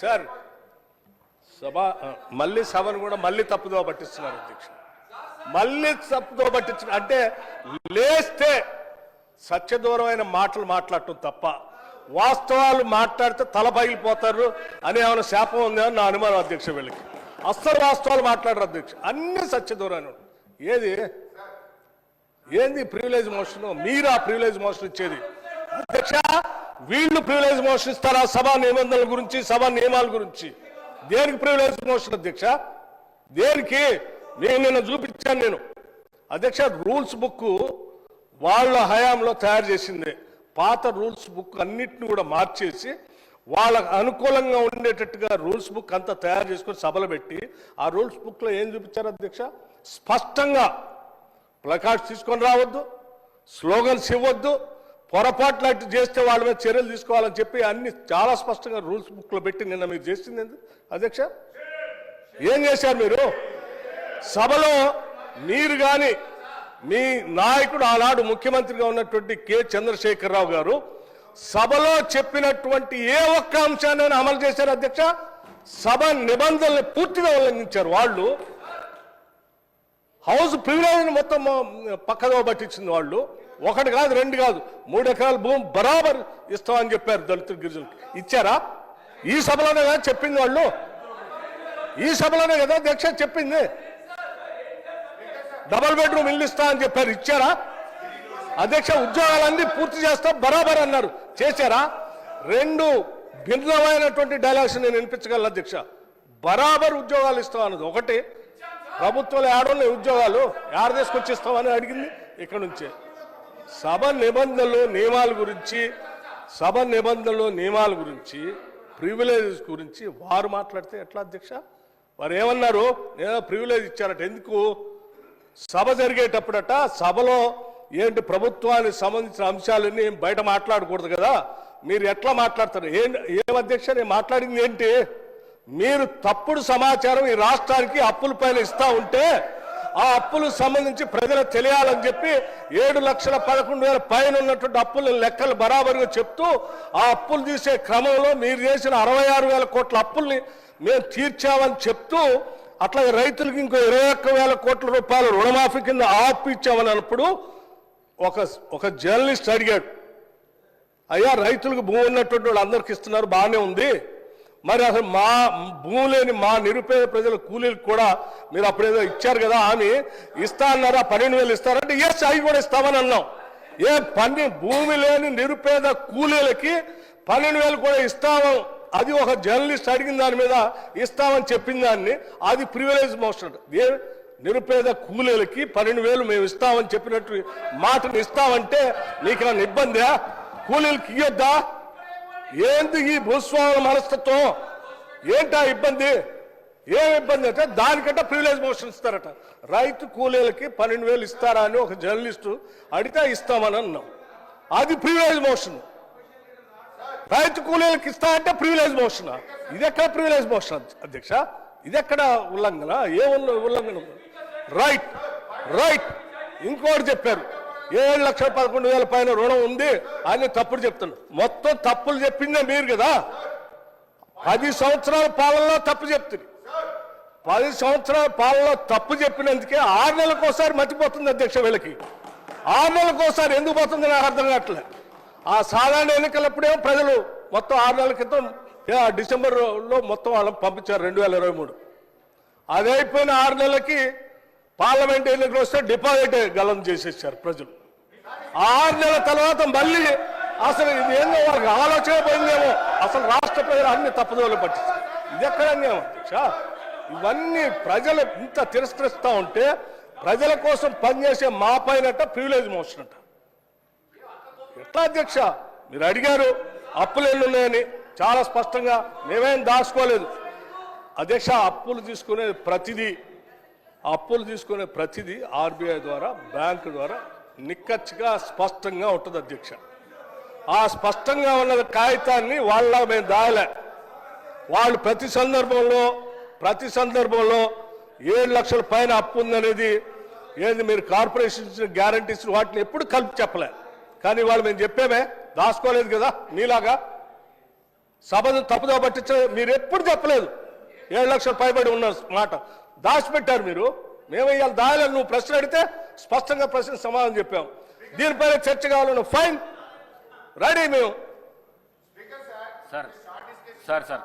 Sir సభ మళ్ళీ సభను కూడా మళ్ళీ తప్పుదో పట్టిస్తున్నారు అధ్యక్ష మళ్ళీ తప్పుదో పట్టించిన అంటే లేస్తే సత్యదూరమైన మాటలు మాట్లాడటం తప్ప వాస్తవాలు మాట్లాడితే తల పగిలిపోతారు అని ఏమైనా శాపం ఉందా నా అనుమానం అధ్యక్ష వీళ్ళకి. అస్సలు వాస్తవాలు మాట్లాడరు అధ్యక్ష అన్ని సత్యదూరాన్ని ఏది? ఏంది ప్రివిలేజ్ మోషన్ మీరు ఆ ప్రివిలేజ్ మోషన్ ఇచ్చేది. అధ్యక్ష వీళ్ళు ప్రివిలేజ్ మోషన్ ఇస్తారా సభా నిబంధనల గురించి సభా నియమాల గురించి. దేనికి ప్రివిలేజ్ మోషన్ అధ్యక్ష? దేనికి? నేను నిన్న చూపించాను నేను. అధ్యక్ష రూల్స్ బుక్ వాళ్ళ హయాంలో తయారు చేసింది. పాత రూల్స్ బుక్ అన్నిటిని కూడా మార్చేసి వాళ్ళకు అనుకూలంగా ఉండేటట్టుగా రూల్స్ బుక్ అంతా తయారు చేసుకొని సభలు పెట్టి ఆ రూల్స్ బుక్లో ఏం చూపించారు అధ్యక్ష? స్పష్టంగా ప్లకార్డ్స్ తీసుకొని రావద్దు స్లోగన్స్ ఇవ్వద్దు పొరపాట్లు అటు చేస్తే వాళ్ళ మీద చర్యలు తీసుకోవాలని చెప్పి అన్ని చాలా స్పష్టంగా రూల్స్ బుక్లో పెట్టి నిన్న మీరు చేసింది ఎందుకు అధ్యక్ష? ఏం చేశారు మీరు? సభలో మీరు కానీ మీ నాయకుడు ఆనాడు ముఖ్యమంత్రిగా ఉన్నటువంటి కె. చంద్రశేఖరరావు గారు సభలో చెప్పినటువంటి ఏ ఒక్క అంశాన్ని అమలు చేశారు అధ్యక్ష? సభ నిబంధనలు పూర్తిగా ఉల్లంఘించారు. వాళ్ళు హౌస్ ప్రివిలేజ్ మొత్తం పక్కదో పట్టించింది వాళ్ళు. ఒకటి కాదు రెండు కాదు. మూడు ఎకరాల భూమి బరాబర్ ఇస్తామని చెప్పారు దళిత గిరిజనులకు ఇచ్చారా? ఈ సభలోనే కదా చెప్పింది వాళ్ళు. ఈ సభలోనే కదా దీక్ష చెప్పింది. డబల్ బెడ్రూమ్ ఇల్లు ఇస్తా అని చెప్పారు. ఇచ్చారా? అధ్యక్ష ఉద్యోగాలన్నీ పూర్తి చేస్తా బరాబర్ అన్నారు. చేశారా? రెండు భిన్నమైనటువంటి డైలాగ్స్ నేను వినిపించగలను అధ్యక్ష. బరాబర్ ఉద్యోగాలు ఇస్తాం అన్నది ఒకటి. ప్రభుత్వంలో ఏడున్నాయి ఉద్యోగాలు. ఏడ తీసుకొచ్చిస్తామని అడిగింది. ఇక్కడ నుంచే. సభ నిబంధనలు నియమాల గురించి సభ నిబంధనలు నియమాల గురించి ప్రివిలేజెస్ గురించి వారు మాట్లాడితే ఎట్లా అధ్యక్ష? వారు ఏమన్నారు? నేను ప్రివిలేజ్ ఇచ్చారట. ఎందుకు? సభ జరిగేటప్పుడట సభలో ఏంటి ప్రభుత్వానికి సంబంధించిన అంశాలన్నీ బయట మాట్లాడకూడదు కదా? మీరు ఎట్లా మాట్లాడతారు? ఏం ఏం అధ్యక్ష నేను మాట్లాడింది ఏంటి? మీరు తప్పుడు సమాచారం ఈ రాష్ట్రానికి అప్పుల పైన ఇస్తా ఉంటే ఆ అప్పులకు సంబంధించి ప్రజలకు తెలియాలని చెప్పి ఏడు లక్షల పదకొండు వేల పైన ఉన్నటువంటి అప్పుల లెక్కలు బరాబరుగా చెప్తూ ఆ అప్పులు తీసే క్రమంలో మీరు చేసిన అరవై ఆరు వేల కోట్ల అప్పుల్ని మేము తీర్చామని చెప్తూ అట్లా రైతులకు ఇంకో ఇరవై ఒక్క వేల కోట్ల రూపాయలు రుణమాఫీ కింద ఆపు ఇచ్చామని అన్నప్పుడు ఒక ఒక జర్నలిస్ట్ అడిగాడు అయ్యా రైతులకు భూమి ఉన్నటువంటి వాళ్ళు అందరికి ఇస్తున్నారు బాగానే ఉంది. మరి అసలు మా భూమి లేని మా నిరుపేద ప్రజల కూలీలకు కూడా మీరు అప్పుడేదో ఇచ్చారు కదా అని ఇస్తా అన్నారా? పన్నెండు వేలు ఇస్తారంటే ఎస్ అవి కూడా ఇస్తామని అన్నాం. ఏ పని భూమి లేని నిరుపేద కూలీలకి పన్నెండు వేలు కూడా ఇస్తాము. అది ఒక జర్నలిస్ట్ అడిగిన దాని మీద ఇస్తామని చెప్పిన దాన్ని అది ప్రివిలేజ్ మోషన్. ఏ నిరుపేద కూలీలకి పన్నెండు వేలు మేము ఇస్తామని చెప్పినట్టు మాటను ఇస్తామంటే నీకేమైనా ఇబ్బందా? కూలీలకి ఇయ్యొద్దా? ఏంది ఈ భూస్వాముల మనస్తత్వం? ఏంటా ఇబ్బంది? ఏం ఇబ్బంది అంటే దానికంటే ప్రివిలేజ్ మోషన్ ఇస్తారట. రైతు కూలీలకి పన్నెండు వేలు ఇస్తారా అని ఒక జర్నలిస్టు అడిగితే ఇస్తామని అన్నాం. అది ప్రివిలేజ్ మోషన్ రైతు కూలీలకు ఇస్తా అంటే ప్రివిలేజ్ మోషన్ ఇది ఎక్కడ ప్రివిలేజ్ మోషన్ అధ్యక్ష? ఇది ఎక్కడ ఉల్లంఘన? ఏ ఉల్లంఘన? రైట్ రైట్ ఇంకోటి చెప్పారు. ఏడు లక్షల పదకొండు వేల పైన రుణం ఉంది అని తప్పుడు చెప్తున్నారు. మొత్తం తప్పులు చెప్పిందే మీరు కదా? పది సంవత్సరాల పాలనలో తప్పు చెప్తుంది. పది సంవత్సరాల పాలనలో తప్పు చెప్పినందుకే ఆరు నెలలకు ఒకసారి మర్చిపోతుంది అధ్యక్ష వీళ్ళకి. ఆరు నెలలకు ఒకసారి ఎందుకు పోతుంది నాకు అర్థం కావట్లే. ఆ సాధారణ ఎన్నికలప్పుడేమో ప్రజలు మొత్తం ఆరు నెలల క్రితం డిసెంబర్లో మొత్తం వాళ్ళని పంపించారు రెండు వేల ఇరవై మూడు. అది అయిపోయిన ఆరు నెలలకి పార్లమెంట్ ఎన్నికలు వస్తే డిపాజిట్ గలం చేసేసారు ప్రజలు. ఆరు నెలల తర్వాత మళ్ళీ అసలు ఇది ఏందో వాళ్ళకి ఆలోచన పోయిందేమో. అసలు రాష్ట్ర ప్రజలు అన్ని తప్పుదోలు పట్టించారు ఇది ఎక్కడ అధ్యక్ష? ఇవన్నీ ప్రజలు ఇంత తిరస్కరిస్తూ ఉంటే ప్రజల కోసం పనిచేసే మా పైనట ప్రివిలేజ్ మోషన్ అంట. ఎట్లా అధ్యక్ష? మీరు అడిగారు అప్పులు ఎన్ని ఉన్నాయని చాలా స్పష్టంగా మేమేం దాచుకోలేదు. అధ్యక్ష అప్పులు తీసుకునేది ప్రతిదీ అప్పులు తీసుకునే ప్రతిదీ ఆర్బీఐ ద్వారా బ్యాంకు ద్వారా నిక్కచ్చిగా స్పష్టంగా ఉంటుంది అధ్యక్ష. ఆ స్పష్టంగా ఉన్న కాగితాన్ని వాళ్ళ మేము దాయలే. వాళ్ళు ప్రతి సందర్భంలో ప్రతి సందర్భంలో ఏడు లక్షల పైన అప్పు ఉందనేది ఏది మీరు కార్పొరేషన్ గ్యారంటీస్ వాటిని ఎప్పుడు కలిపి చెప్పలే. కానీ వాళ్ళు మేము చెప్పేమే దాచుకోలేదు కదా మీలాగా. సభను తప్పుదో పట్టించ మీరు ఎప్పుడు చెప్పలేదు. ఏడు లక్షలు పైబడి ఉన్న మాట. దాచిపెట్టారు మీరు. మేము ఇవాళ దాయాలని నువ్వు ప్రశ్న అడిగితే స్పష్టంగా ప్రశ్న సమాధానం చెప్పాం దీనిపైన చర్చ కావాలన్న ఫైన్. రెడీ మేము. Sir sir sir